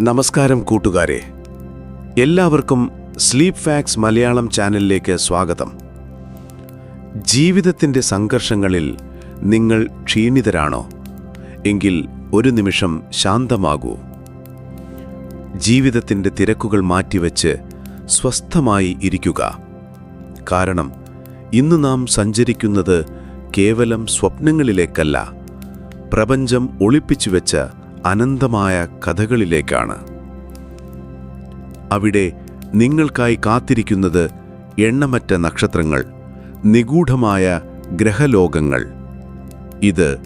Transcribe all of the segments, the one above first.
നമസ്കാരം കൂട്ടുകാരെ. എല്ലാവർക്കും സ്ലീപ്പ് ഫാക്സ് മലയാളം ചാനലിലേക്ക് സ്വാഗതം. ജീവിതത്തിന്റെ സംഘർഷങ്ങളിൽ നിങ്ങൾ ക്ഷീണിതരാണോ? എങ്കിൽ ഒരു നിമിഷം ശാന്തമാകൂ. ജീവിതത്തിന്റെ തിരക്കുകൾ മാറ്റിവെച്ച് സ്വസ്ഥമായി ഇരിക്കുക. കാരണം ഇന്ന് നാം സഞ്ചരിക്കുന്നത് കേവലം സ്വപ്നങ്ങളിലേക്കല്ല. പ്രപഞ്ചം ഒളിപ്പിച്ചു വെച്ച അനന്തമായ കഥകളിലേക്കാണ്. അവിടെ നിങ്ങൾക്കായി കാത്തിരിക്കുന്നത് എണ്ണമറ്റ നക്ഷത്രങ്ങൾ നിഗൂഢമായ ഗ്രഹലോകങ്ങൾ. ഇത്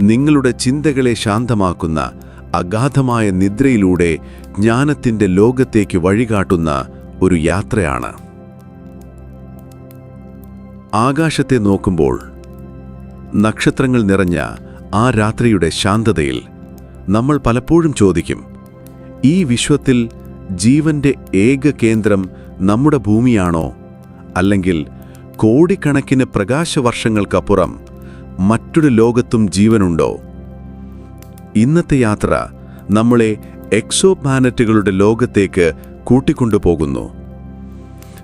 നിങ്ങളുടെ ചിന്തകളെ ശാന്തമാക്കുന്ന അഗാധമായ നിദ്രയിലൂടെ ജ്ഞാനത്തിന്റെ ലോകത്തേക്ക് വഴികാട്ടുന്ന ഒരു യാത്രയാണ്. ആകാശത്തെ നോക്കുമ്പോൾ നക്ഷത്രങ്ങൾ നിറഞ്ഞ ആ രാത്രിയുടെ ശാന്തതയിൽ നമ്മൾ പലപ്പോഴും ചോദിക്കും ഈ വിശ്വത്തിൽ ജീവന്റെ ഏക കേന്ദ്രം നമ്മുടെ ഭൂമിയാണോ? അല്ലെങ്കിൽ കോടിക്കണക്കിന് പ്രകാശവർഷങ്ങൾക്കപ്പുറം മറ്റൊരു ലോകത്തും ജീവനുണ്ടോ? ഇന്നത്തെ യാത്ര നമ്മളെ എക്സോ പ്ലാനറ്റുകളുടെ ലോകത്തേക്ക് കൂട്ടിക്കൊണ്ടുപോകുന്നു.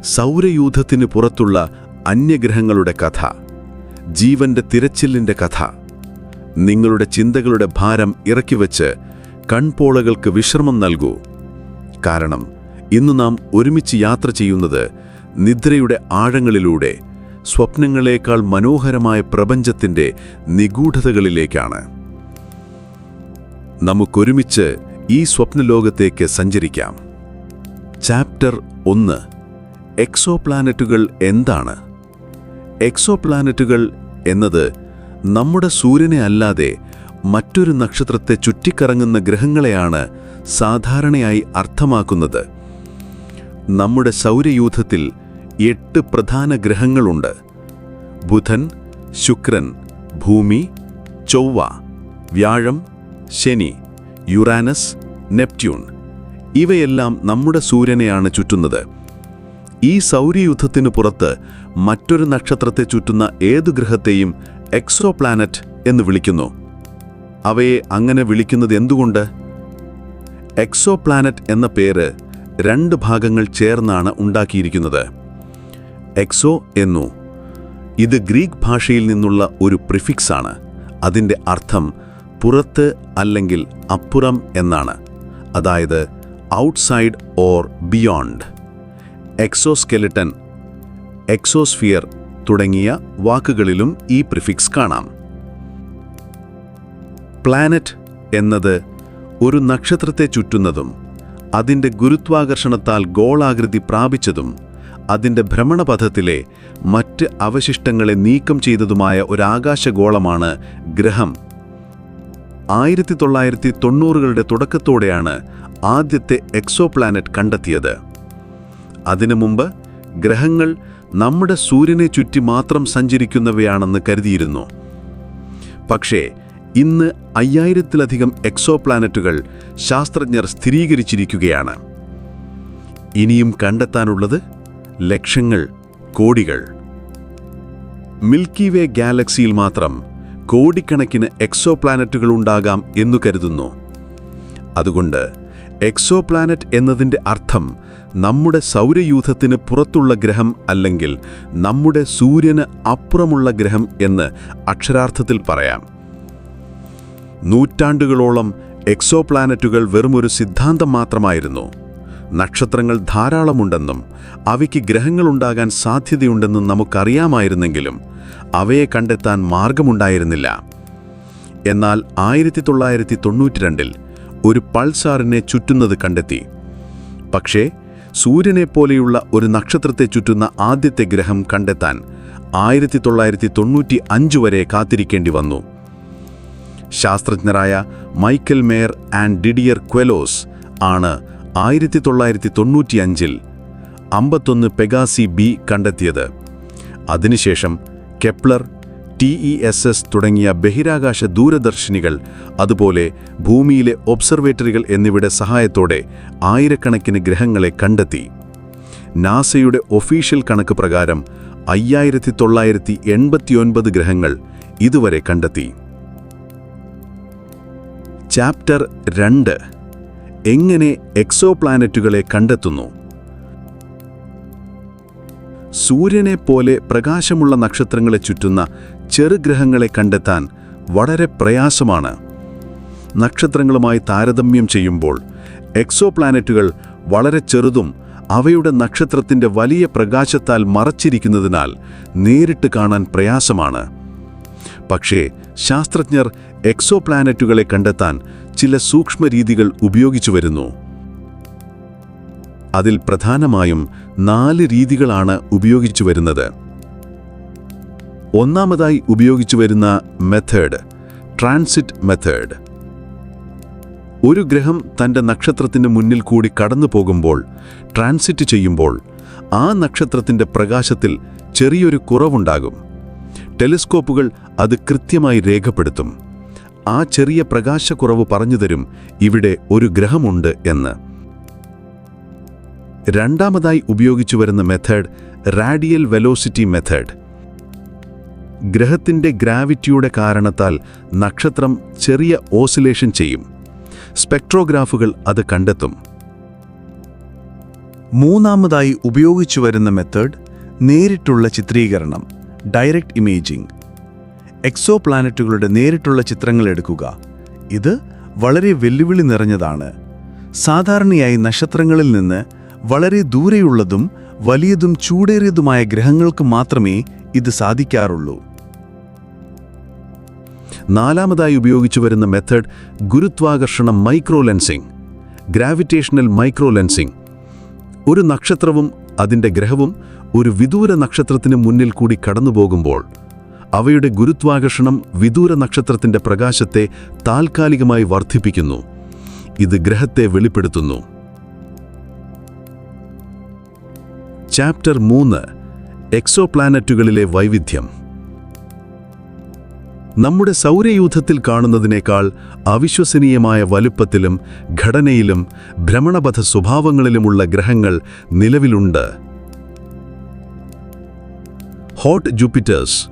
സൗരയൂഥത്തിന് പുറത്തുള്ള അന്യഗ്രഹങ്ങളുടെ കഥ ജീവന്റെ തിരച്ചിലിന്റെ കഥ. നിങ്ങളുടെ ചിന്തകളുടെ ഭാരം ഇറക്കി ഇറക്കിവെച്ച് കൺപോളകൾക്ക് വിശ്രമം നൽകൂ. കാരണം ഇന്ന് നാം ഒരുമിച്ച് യാത്ര ചെയ്യുന്നത് നിദ്രയുടെ ആഴങ്ങളിലൂടെ സ്വപ്നങ്ങളേക്കാൾ മനോഹരമായ പ്രപഞ്ചത്തിന്റെ നിഗൂഢതകളിലേക്കാണ്. നമുക്കൊരുമിച്ച് ഈ സ്വപ്നലോകത്തേക്ക് സഞ്ചരിക്കാം. ചാപ്റ്റർ ഒന്ന്. എക്സോപ്ലാനറ്റുകൾ എന്താണ്? എക്സോപ്ലാനറ്റുകൾ എന്നത് നമ്മുടെ സൂര്യനെ അല്ലാതെ മറ്റൊരു നക്ഷത്രത്തെ ചുറ്റിക്കറങ്ങുന്ന ഗ്രഹങ്ങളെയാണ് സാധാരണയായി അർത്ഥമാക്കുന്നത്. നമ്മുടെ സൗരയൂഥത്തിൽ എട്ട് പ്രധാന ഗ്രഹങ്ങളുണ്ട്. ബുധൻ ശുക്രൻ ഭൂമി ചൊവ്വ വ്യാഴം ശനി യുറാനസ് നെപ്റ്റ്യൂൺ. ഇവയെല്ലാം നമ്മുടെ സൂര്യനെയാണ് ചുറ്റുന്നത്. ഈ സൗരയൂഥത്തിനു പുറത്ത് മറ്റൊരു നക്ഷത്രത്തെ ചുറ്റുന്ന ഏതു ഗ്രഹത്തെയും എക്സോ പ്ലാനറ്റ് എന്ന് വിളിക്കുന്നു. അവയെ അങ്ങനെ വിളിക്കുന്നത് എന്തുകൊണ്ട്? എക്സോ പ്ലാനറ്റ് എന്ന പേര് രണ്ട് ഭാഗങ്ങൾ ചേർന്നാണ് ഉണ്ടാക്കിയിരിക്കുന്നത്. എക്സോ എന്നു. ഇത് ഗ്രീക്ക് ഭാഷയിൽ നിന്നുള്ള ഒരു പ്രിഫിക്സ് ആണ്. അതിന്റെ അർത്ഥം പുറത്ത് അല്ലെങ്കിൽ അപ്പുറം എന്നാണ്. അതായത് outside or beyond. Exoskeleton exosphere തുടങ്ങിയ വാക്കുകളിലും ഈ പ്രിഫിക്സ് കാണാം. പ്ലാനറ്റ് എന്നത് ഒരു നക്ഷത്രത്തെ ചുറ്റുന്നതും അതിന്റെ ഗുരുത്വാകർഷണത്താൽ ഗോളാകൃതി പ്രാപിച്ചതും അതിന്റെ ഭ്രമണപഥത്തിലെ മറ്റ് അവശിഷ്ടങ്ങളെ നീക്കം ചെയ്തതുമായ ഒരാകാശഗോളമാണ് ഗ്രഹം. ആയിരത്തി തൊള്ളായിരത്തി തൊണ്ണൂറുകളുടെ തുടക്കത്തോടെയാണ് ആദ്യത്തെ എക്സോ പ്ലാനറ്റ് കണ്ടെത്തിയത്. അതിനു മുമ്പ് ഗ്രഹങ്ങൾ നമ്മുടെ സൂര്യനെ ചുറ്റി മാത്രം സഞ്ചരിക്കുന്നവയാണെന്ന് കരുതിയിരുന്നു. പക്ഷേ ഇന്ന് അയ്യായിരത്തിലധികം എക്സോ പ്ലാനറ്റുകൾ ശാസ്ത്രജ്ഞർ സ്ഥിരീകരിച്ചിരിക്കുകയാണ്. ഇനിയും കണ്ടെത്താനുള്ളത് ലക്ഷങ്ങൾ കോടികൾ. മിൽക്കി വേ ഗാലക്സിയിൽ മാത്രം കോടിക്കണക്കിന് എക്സോ പ്ലാനറ്റുകൾ ഉണ്ടാകാം എന്നു കരുതുന്നു. അതുകൊണ്ട് എക്സോപ്ലാനറ്റ് എന്നതിന്റെ അർത്ഥം നമ്മുടെ സൗരയൂഥത്തിന് പുറത്തുള്ള ഗ്രഹം അല്ലെങ്കിൽ നമ്മുടെ സൂര്യന് അപ്പുറമുള്ള ഗ്രഹം എന്ന് അക്ഷരാർത്ഥത്തിൽ പറയാം. നൂറ്റാണ്ടുകളോളം എക്സോപ്ലാനറ്റുകൾ വെറുമൊരു സിദ്ധാന്തം മാത്രമായിരുന്നു. നക്ഷത്രങ്ങൾ ധാരാളമുണ്ടെന്നും അവയ്ക്ക് ഗ്രഹങ്ങളുണ്ടാകാൻ സാധ്യതയുണ്ടെന്നും നമുക്കറിയാമായിരുന്നെങ്കിലും അവയെ കണ്ടെത്താൻ മാർഗമുണ്ടായിരുന്നില്ല. എന്നാൽ ആയിരത്തി തൊള്ളായിരത്തി തൊണ്ണൂറ്റിരണ്ടിൽ ഒരു പൾസാറിനെ ചുറ്റുന്നത് കണ്ടെത്തി. പക്ഷേ സൂര്യനെപ്പോലെയുള്ള ഒരു നക്ഷത്രത്തെ ചുറ്റുന്ന ആദ്യത്തെ ഗ്രഹം കണ്ടെത്താൻ ആയിരത്തി തൊള്ളായിരത്തി തൊണ്ണൂറ്റി അഞ്ച് വരെ കാത്തിരിക്കേണ്ടി വന്നു. ശാസ്ത്രജ്ഞരായ Michel Mayor and Didier Queloz ആണ് ആയിരത്തി തൊള്ളായിരത്തി തൊണ്ണൂറ്റിയഞ്ചിൽ അമ്പത്തൊന്ന് പെഗാസി ബി കണ്ടെത്തിയത്. അതിനുശേഷം Kepler T E S S തുടങ്ങിയ ബഹിരാകാശ ദൂരദർശിനികൾ അതുപോലെ ഭൂമിയിലെ ഒബ്സർവേറ്ററികൾ എന്നിവയുടെ സഹായത്തോടെ ആയിരക്കണക്കിന് ഗ്രഹങ്ങളെ കണ്ടെത്തി. നാസയുടെ ഒഫീഷ്യൽ കണക്ക് പ്രകാരം അയ്യായിരത്തി തൊള്ളായിരത്തി എൺപത്തിയൊൻപത് ഗ്രഹങ്ങൾ ഇതുവരെ കണ്ടെത്തി. ചാപ്റ്റർ രണ്ട്. എങ്ങനെ എക്സോ പ്ലാനറ്റുകളെ കണ്ടെത്തുന്നു? സൂര്യനെ പോലെ പ്രകാശമുള്ള നക്ഷത്രങ്ങളെ ചുറ്റുന്ന ചെറുഗ്രഹങ്ങളെ കണ്ടെത്താൻ വളരെ പ്രയാസമാണ്. നക്ഷത്രങ്ങളുമായി താരതമ്യം ചെയ്യുമ്പോൾ എക്സോപ്ലാനറ്റുകൾ വളരെ ചെറുതും അവയുടെ നക്ഷത്രത്തിന്റെ വലിയ പ്രകാശത്താൽ മറച്ചിരിക്കുന്നതിനാൽ നേരിട്ട് കാണാൻ പ്രയാസമാണ്. പക്ഷേ ശാസ്ത്രജ്ഞർ എക്സോപ്ലാനറ്റുകളെ കണ്ടെത്താൻ ചില സൂക്ഷ്മ രീതികൾ ഉപയോഗിച്ചു വരുന്നു. അതിൽ പ്രധാനമായും നാല് രീതികളാണ് ഉപയോഗിച്ചു വരുന്നത്. ഒന്നാമതായി ഉപയോഗിച്ചു വരുന്ന മെത്തേഡ് ട്രാൻസിറ്റ് മെത്തേഡ്. ഒരു ഗ്രഹം തന്റെ നക്ഷത്രത്തിന് മുന്നിൽ കൂടി കടന്നു പോകുമ്പോൾ ട്രാൻസിറ്റ് ചെയ്യുമ്പോൾ ആ നക്ഷത്രത്തിന്റെ പ്രകാശത്തിൽ ചെറിയൊരു കുറവുണ്ടാകും. ടെലിസ്കോപ്പുകൾ അത് കൃത്യമായി രേഖപ്പെടുത്തും. ആ ചെറിയ പ്രകാശക്കുറവ് പറഞ്ഞുതരും ഇവിടെ ഒരു ഗ്രഹമുണ്ട് എന്ന്. രണ്ടാമതായി ഉപയോഗിച്ചു വരുന്ന മെത്തേഡ് റാഡിയൽ വെലോസിറ്റി മെത്തേഡ്. ഗ്രഹത്തിന്റെ ഗ്രാവിറ്റിയുടെ കാരണത്താൽ നക്ഷത്രം ചെറിയ ഓസിലേഷൻ ചെയ്യും. സ്പെക്ട്രോഗ്രാഫുകൾ അത് കണ്ടെത്തും. മൂന്നാമതായി ഉപയോഗിച്ചു വരുന്ന മെത്തേഡ് നേരിട്ടുള്ള ചിത്രീകരണം ഡയറക്റ്റ് ഇമേജിംഗ്. എക്സോ പ്ലാനറ്റുകളുടെ നേരിട്ടുള്ള ചിത്രങ്ങൾ എടുക്കുക. ഇത് വളരെ വെല്ലുവിളി നിറഞ്ഞതാണ്. സാധാരണയായി നക്ഷത്രങ്ങളിൽ നിന്ന് വളരെ ദൂരെയുള്ളതും വലിയതും ചൂടേറിയതുമായ ഗ്രഹങ്ങൾക്ക് മാത്രമേ ഇത് സാധിക്കാറുള്ളൂ. നാലാമതായി ഉപയോഗിച്ചു വരുന്ന method ഗുരുത്വാകർഷണം micro lensing gravitational micro lensing ഒരു നക്ഷത്രവും അതിന്റെ ഗ്രഹവും ഒരു വിദൂര നക്ഷത്രത്തിന് മുന്നിൽ കൂടി കടന്നുപോകുമ്പോൾ അവയുടെ ഗുരുത്വാകർഷണം വിദൂര നക്ഷത്രത്തിന്റെ പ്രകാശത്തെ താൽക്കാലികമായി വർദ്ധിപ്പിക്കുന്നു. ഇത് ഗ്രഹത്തെ വെളിപ്പെടുത്തുന്നു. ചാപ്റ്റർ മൂന്ന് എക്സോപ്ലാനറ്റുകളിലെ വൈവിധ്യം. നമ്മുടെ സൗരയൂഥത്തിൽ കാണുന്നതിനേക്കാൾ അവിശ്വസനീയമായ വലുപ്പത്തിലും ഘടനയിലും ഭ്രമണപഥ സ്വഭാവങ്ങളിലുമുള്ള ഗ്രഹങ്ങൾ നിലവിലുണ്ട്. ഹോട്ട് ജൂപ്പിറ്റേഴ്സ്.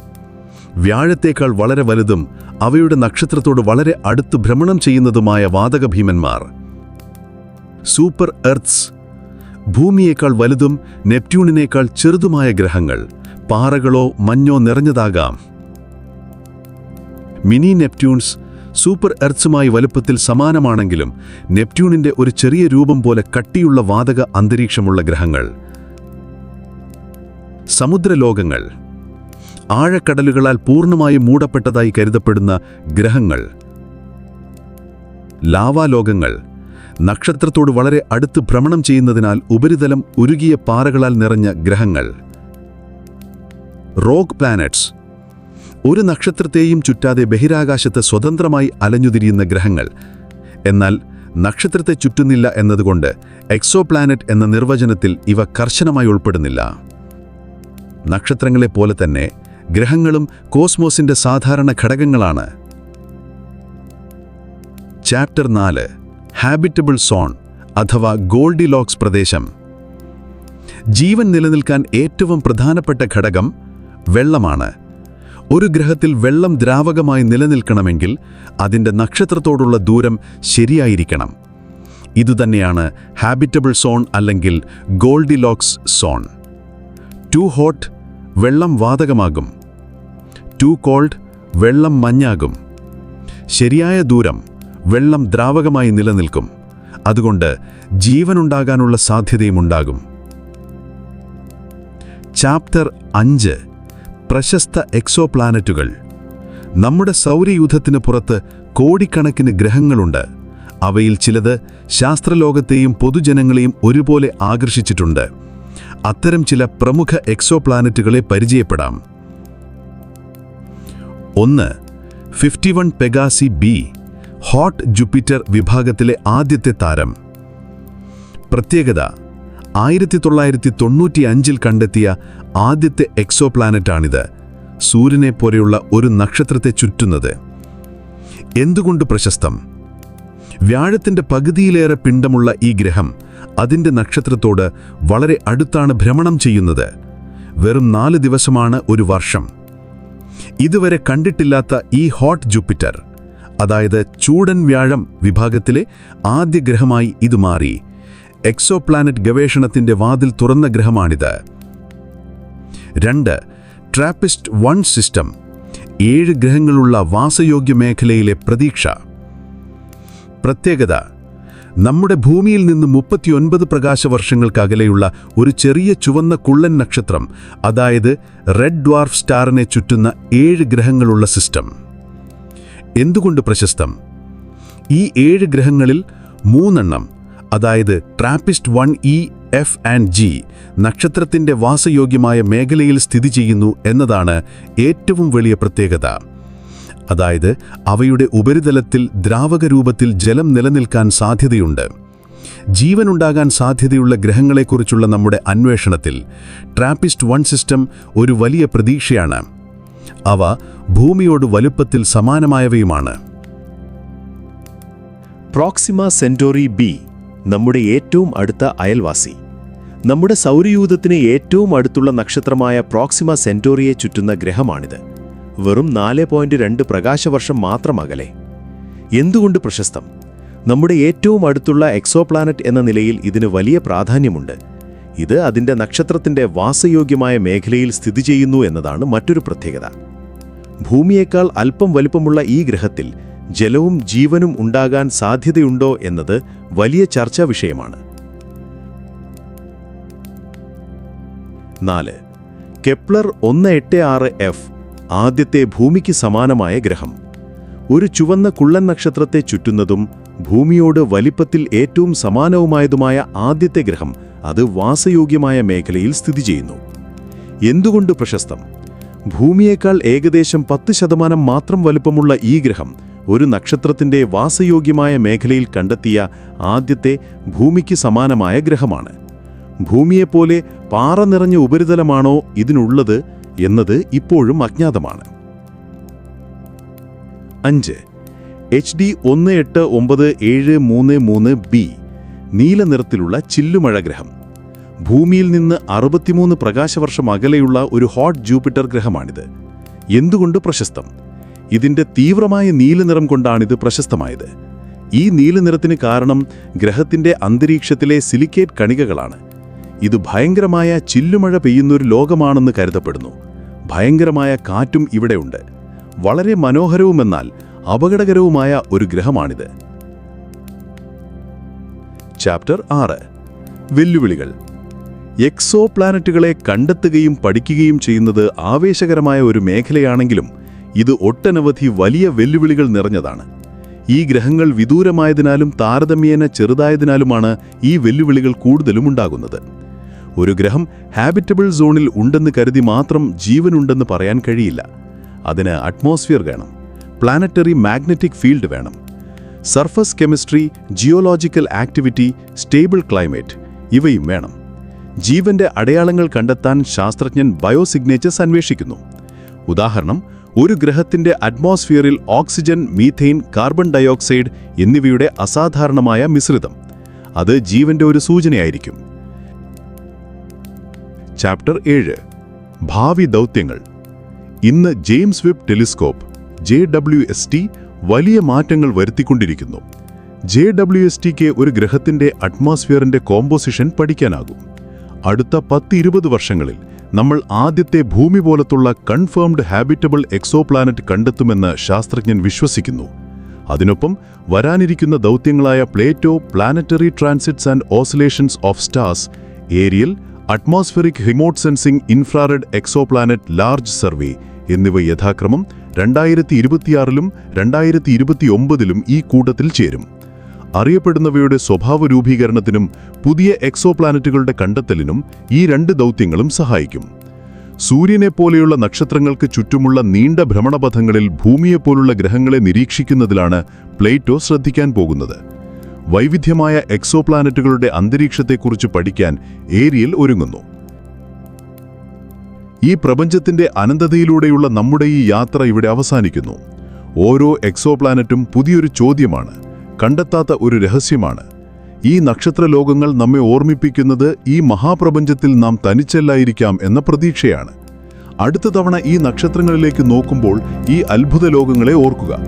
വ്യാഴത്തേക്കാൾ വളരെ വലുതും അവയുടെ നക്ഷത്രത്തോട് വളരെ അടുത്ത് ഭ്രമണം ചെയ്യുന്നതുമായ വാതകഭീമന്മാർ. Super earth's. ഭൂമിയേക്കാൾ വലുതും നെപ്റ്റ്യൂണിനേക്കാൾ ചെറുതുമായ ഗ്രഹങ്ങൾ. പാറകളോ മഞ്ഞോ നിറഞ്ഞതാകാം. മിനി നെപ്റ്റ്യൂൺസ് സൂപ്പർ എർത്സുമായി വലുപ്പത്തിൽ സമാനമാണെങ്കിലും നെപ്റ്റ്യൂണിന്റെ ഒരു ചെറിയ രൂപം പോലെ കട്ടിയുള്ള വാതക അന്തരീക്ഷമുള്ള ഗ്രഹങ്ങൾ. സമുദ്രലോകങ്ങൾ. ആഴക്കടലുകളാൽ പൂർണമായും മൂടപ്പെട്ടതായി കരുതപ്പെടുന്ന ഗ്രഹങ്ങൾ. ലാവാലോകങ്ങൾ. നക്ഷത്രത്തോട് വളരെ അടുത്ത് ഭ്രമണം ചെയ്യുന്നതിനാൽ ഉപരിതലം ഉരുകിയ പാറകളാൽ നിറഞ്ഞ ഗ്രഹങ്ങൾ. Rock planets. ഒരു നക്ഷത്രത്തെയും ചുറ്റാതെ ബഹിരാകാശത്ത് സ്വതന്ത്രമായി അലഞ്ഞുതിരിയുന്ന ഗ്രഹങ്ങൾ. എന്നാൽ നക്ഷത്രത്തെ ചുറ്റുന്നില്ല എന്നതുകൊണ്ട് എക്സോപ്ലാനറ്റ് എന്ന നിർവചനത്തിൽ ഇവ കർശനമായി ഉൾപ്പെടുന്നില്ല. നക്ഷത്രങ്ങളെ പോലെ തന്നെ ഗ്രഹങ്ങളും കോസ്മോസിന്റെ സാധാരണ ഘടകങ്ങളാണ്. ചാപ്റ്റർ നാല്. ഹാബിറ്റബിൾ സോൺ അഥവാ ഗോൾഡി ലോക്സ് പ്രദേശം. ജീവൻ നിലനിൽക്കാൻ ഏറ്റവും പ്രധാനപ്പെട്ട ഘടകം വെള്ളമാണ്. ഒരു ഗ്രഹത്തിൽ വെള്ളം ദ്രാവകമായി നിലനിൽക്കണമെങ്കിൽ അതിന്റെ നക്ഷത്രത്തോടുള്ള ദൂരം ശരിയായിരിക്കണം. ഇതുതന്നെയാണ് ഹാബിറ്റബിൾ സോൺ അല്ലെങ്കിൽ ഗോൾഡിലോക്സ് സോൺ ടു ഹോട്ട് വെള്ളം വാതകമാകും. ടു കോൾഡ് വെള്ളം മഞ്ഞാകും. ശരിയായ ദൂരം വെള്ളം ദ്രാവകമായി നിലനിൽക്കും. അതുകൊണ്ട് ജീവനുണ്ടാകാനുള്ള സാധ്യതയുമുണ്ടാകും. ചാപ്റ്റർ അഞ്ച് പ്രശസ്ത എക്സോപ്ലാനറ്റുകൾ. നമ്മുടെ സൗരയൂഥത്തിന് പുറത്ത് കോടിക്കണക്കിന് ഗ്രഹങ്ങളുണ്ട്. അവയിൽ ചിലത് ശാസ്ത്രലോകത്തെയും പൊതുജനങ്ങളെയും ഒരുപോലെ ആകർഷിച്ചിട്ടുണ്ട്. അത്തരം ചില പ്രമുഖ എക്സോപ്ലാനറ്റുകളെ പരിചയപ്പെടാം. ഒന്ന് fifty one Pegasi B hot Jupiter വിഭാഗത്തിലെ ആദ്യത്തെ താരം. പ്രത്യേകത ആയിരത്തി തൊള്ളായിരത്തി തൊണ്ണൂറ്റി അഞ്ചിൽ കണ്ടെത്തിയ ആദ്യത്തെ എക്സോ പ്ലാനറ്റാണിത് സൂര്യനെ പോലെയുള്ള ഒരു നക്ഷത്രത്തെ ചുറ്റുന്നത്. എന്തുകൊണ്ട് പ്രശസ്തം? വ്യാഴത്തിന്റെ പകുതിയിലേറെ പിണ്ടമുള്ള ഈ ഗ്രഹം അതിന്റെ നക്ഷത്രത്തോട് വളരെ അടുത്താണ് ഭ്രമണം ചെയ്യുന്നത്. വെറും നാല് ദിവസമാണ് ഒരു വർഷം. ഇതുവരെ കണ്ടിട്ടില്ലാത്ത ഈ ഹോട്ട് ജൂപ്പിറ്റർ അതായത് ചൂടൻ വ്യാഴം വിഭാഗത്തിലെ ആദ്യ ഗ്രഹമായി ഇത് മാറി. എക്സോപ്ലാനറ്റ് ഗവേഷണത്തിന്റെ വാതിൽ തുറന്ന ഗ്രഹമാണിത്. രണ്ട് ട്രാപ്പിസ്റ്റ് വൺ സിസ്റ്റം ഏഴ് ഗ്രഹങ്ങളുള്ള വാസയോഗ്യ മേഖലയിലെ പ്രതീക്ഷ. പ്രത്യേകത നമ്മുടെ ഭൂമിയിൽ നിന്ന് മുപ്പത്തിയൊൻപത് പ്രകാശവർഷങ്ങൾക്കകലെയുള്ള ഒരു ചെറിയ ചുവന്ന കുള്ളൻ നക്ഷത്രം അതായത് റെഡ് ഡ്വാർഫ് സ്റ്റാറിനെ ചുറ്റുന്ന ഏഴ് ഗ്രഹങ്ങളുള്ള സിസ്റ്റം. എന്തുകൊണ്ട് പ്രശസ്തം? ഈ ഏഴ് ഗ്രഹങ്ങളിൽ മൂന്നെണ്ണം അതായത് Trappist one E F and G നക്ഷത്രത്തിന്റെ വാസയോഗ്യമായ മേഖലയിൽ സ്ഥിതി ചെയ്യുന്നു എന്നതാണ് ഏറ്റവും വലിയ പ്രത്യേകത. അതായത് അവയുടെ ഉപരിതലത്തിൽ ദ്രാവക രൂപത്തിൽ ജലം നിലനിൽക്കാൻ സാധ്യതയുണ്ട്. ജീവനുണ്ടാകാൻ സാധ്യതയുള്ള ഗ്രഹങ്ങളെക്കുറിച്ചുള്ള നമ്മുടെ അന്വേഷണത്തിൽ ട്രാപ്പിസ്റ്റ് വൺ സിസ്റ്റം ഒരു വലിയ പ്രതീക്ഷയാണ്. അവ ഭൂമിയോട് വലുപ്പത്തിൽ സമാനമായവയുമാണ്. പ്രോക്സിമ സെന്റോറി ബി നമ്മുടെ ഏറ്റവും അടുത്ത അയൽവാസി. നമ്മുടെ സൗരയൂഥത്തിന് ഏറ്റവും അടുത്തുള്ള നക്ഷത്രമായ പ്രോക്സിമ സെന്റോറിയെ ചുറ്റുന്ന ഗ്രഹമാണിത്. വെറും നാല് പോയിന്റ് രണ്ട് പ്രകാശവർഷം മാത്രം അകലെ എന്തുകൊണ്ട് പ്രശസ്തം? നമ്മുടെ ഏറ്റവും അടുത്തുള്ള എക്സോപ്ലാനറ്റ് എന്ന നിലയിൽ ഇതിന് വലിയ പ്രാധാന്യമുണ്ട്. ഇത് അതിന്റെ നക്ഷത്രത്തിന്റെ വാസയോഗ്യമായ മേഖലയിൽ സ്ഥിതി ചെയ്യുന്നു എന്നതാണ് മറ്റൊരു പ്രത്യേകത. ഭൂമിയേക്കാൾ അല്പം വലിപ്പമുള്ള ഈ ഗ്രഹത്തിൽ ജലവും ജീവനും ഉണ്ടാകാൻ സാധ്യതയുണ്ടോ എന്നത് വലിയ ചർച്ചാ വിഷയമാണ്. നാല്. കെപ്ലർ ഒന്ന് എട്ട് ആറ് എഫ് ആദ്യത്തെ ഭൂമിക്ക് സമാനമായ ഗ്രഹം. ഒരു ചുവന്ന കുള്ളൻ നക്ഷത്രത്തെ ചുറ്റുന്നതും ഭൂമിയോട് വലിപ്പത്തിൽ ഏറ്റവും സമാനവുമായതുമായ ആദ്യത്തെ ഗ്രഹം അത് വാസയോഗ്യമായ മേഖലയിൽ സ്ഥിതി ചെയ്യുന്നു. എന്തുകൊണ്ട് പ്രശസ്തം? ഭൂമിയേക്കാൾ ഏകദേശം പത്ത് ശതമാനം മാത്രം വലുപ്പമുള്ള ഈ ഗ്രഹം ഒരു നക്ഷത്രത്തിന്റെ വാസയോഗ്യമായ മേഖലയിൽ കണ്ടെത്തിയ ആദ്യത്തെ ഭൂമിക്ക് സമാനമായ ഗ്രഹമാണ്. ഭൂമിയെപ്പോലെ പാറ നിറഞ്ഞ ഉപരിതലമാണോ ഇതിനുള്ളത് എന്നത് ഇപ്പോഴും അജ്ഞാതമാണ്. അഞ്ച്. എച്ച് ഡി ഒന്ന് എട്ട് ഒമ്പത് ഏഴ് മൂന്ന് മൂന്ന് ബി നീല നിറത്തിലുള്ള ചില്ലുമഴ ഗ്രഹം. ഭൂമിയിൽ നിന്ന് അറുപത്തിമൂന്ന് പ്രകാശവർഷം അകലെയുള്ള ഒരു ഹോട്ട് ജൂപ്പിറ്റർ ഗ്രഹമാണിത്. എന്തുകൊണ്ട് പ്രശസ്തം? ഇതിന്റെ തീവ്രമായ നീലനിറം കൊണ്ടാണിത് പ്രശസ്തമായത്. ഈ നീലനിറത്തിന് കാരണം ഗ്രഹത്തിന്റെ അന്തരീക്ഷത്തിലെ സിലിക്കേറ്റ് കണികകളാണ്. ഇത് ഭയങ്കരമായ ചില്ലുമഴ പെയ്യുന്നൊരു ലോകമാണെന്ന് കരുതപ്പെടുന്നു. ഭയങ്കരമായ കാറ്റും ഇവിടെയുണ്ട് വളരെ മനോഹരവുമെന്നാൽ അപകടകരവുമായ ഒരു ഗ്രഹമാണിത്. ചാപ്റ്റർ ആറ്. വെല്ലുവിളികൾ. എക്സോ പ്ലാനറ്റുകളെ കണ്ടെത്തുകയും പഠിക്കുകയും ചെയ്യുന്നത് ആവേശകരമായ ഒരു മേഖലയാണെങ്കിലും ഇത് ഒട്ടനവധി വലിയ വെല്ലുവിളികൾ നിറഞ്ഞതാണ്. ഈ ഗ്രഹങ്ങൾ വിദൂരമായതിനാലും താരതമ്യേന ചെറുതായതിനാലുമാണ് ഈ വെല്ലുവിളികൾ കൂടുതലും ഉണ്ടാകുന്നത്. ഒരു ഗ്രഹം ഹാബിറ്റബിൾ സോണിൽ ഉണ്ടെന്ന് കരുതി മാത്രം ജീവനുണ്ടെന്ന് പറയാൻ കഴിയില്ല. അതിന് അറ്റ്മോസ്ഫിയർ വേണം. പ്ലാനറ്ററി മാഗ്നറ്റിക് ഫീൽഡ് വേണം. Surface chemistry geological activity stable climate ഇവയും വേണം. ജീവന്റെ അടയാളങ്ങൾ കണ്ടെത്താൻ ശാസ്ത്രജ്ഞൻ ബയോസിഗ്നേച്ചേഴ്സ് അന്വേഷിക്കുന്നു. ഉദാഹരണം ഒരു ഗ്രഹത്തിന്റെ അറ്റ്മോസ്ഫിയറിൽ ഓക്സിജൻ മീഥെയിൻ കാർബൺ ഡയോക്സൈഡ് എന്നിവയുടെ അസാധാരണമായ മിശ്രിതം. അത് ജീവന്റെ ഒരു സൂചനയായിരിക്കും. ചാപ്റ്റർ ഏഴ്. ഭാവി ദൗത്യങ്ങൾ. ഇന്ന് James Webb telescope J W S T വലിയ മാറ്റങ്ങൾ വരുത്തിക്കൊണ്ടിരിക്കുന്നു. ജെ ഡബ്ല്യു എസ് ടിക്ക് ഒരു ഗ്രഹത്തിന്റെ അറ്റ്മോസ്ഫിയറിന്റെ കോമ്പോസിഷൻ പഠിക്കാനാകും. അടുത്ത പത്ത് ഇരുപത് വർഷങ്ങളിൽ നമ്മൾ ആദ്യത്തെ ഭൂമി പോലത്തുള്ള കൺഫേംഡ് ഹാബിറ്റബിൾ എക്സോപ്ലാനറ്റ് കണ്ടെത്തുമെന്ന് ശാസ്ത്രജ്ഞൻ വിശ്വസിക്കുന്നു. അതിനൊപ്പം വരാനിരിക്കുന്ന ദൗത്യങ്ങളായ PLATO planetary transits and oscillations of stars ARIEL atmospheric remote sensing infrared exoplanet large survey എന്നിവ യഥാക്രമം രണ്ടായിരത്തി ഇരുപത്തിയാറിലും രണ്ടായിരത്തി ഇരുപത്തിയൊമ്പതിലും ഈ കൂട്ടത്തിൽ ചേരും. അറിയപ്പെടുന്നവയുടെ സ്വഭാവ രൂപീകരണത്തിനും പുതിയ എക്സോപ്ലാനറ്റുകളുടെ കണ്ടെത്തലിനും ഈ രണ്ട് ദൗത്യങ്ങളും സഹായിക്കും. സൂര്യനെപ്പോലെയുള്ള നക്ഷത്രങ്ങൾക്ക് ചുറ്റുമുള്ള നീണ്ട ഭ്രമണപഥങ്ങളിൽ ഭൂമിയെപ്പോലുള്ള ഗ്രഹങ്ങളെ നിരീക്ഷിക്കുന്നതിലാണ് പ്ലേറ്റോ ശ്രദ്ധിക്കാൻ പോകുന്നത്. വൈവിധ്യമായ എക്സോപ്ലാനറ്റുകളുടെ അന്തരീക്ഷത്തെക്കുറിച്ച് പഠിക്കാൻ ഏരിയൽ ഒരുങ്ങുന്നു. ഈ പ്രപഞ്ചത്തിന്റെ അനന്തതയിലൂടെയുള്ള നമ്മുടെ ഈ യാത്ര ഇവിടെ അവസാനിക്കുന്നു. ഓരോ എക്സോപ്ലാനറ്റും പുതിയൊരു ചോദ്യമാണ്. കണ്ടെത്താത്ത ഒരു രഹസ്യമാണ്. ഈ നക്ഷത്രലോകങ്ങൾ നമ്മെ ഓർമ്മിപ്പിക്കുന്നത് ഈ മഹാപ്രപഞ്ചത്തിൽ നാം തനിച്ചല്ലായിരിക്കാം എന്ന പ്രതീക്ഷയാണ്. അടുത്ത തവണ ഈ നക്ഷത്രങ്ങളിലേക്ക് നോക്കുമ്പോൾ ഈ അത്ഭുത ലോകങ്ങളെ ഓർക്കുക.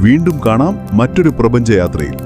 വീണ്ടും കാണാം മറ്റൊരു പ്രപഞ്ചയാത്രയിൽ.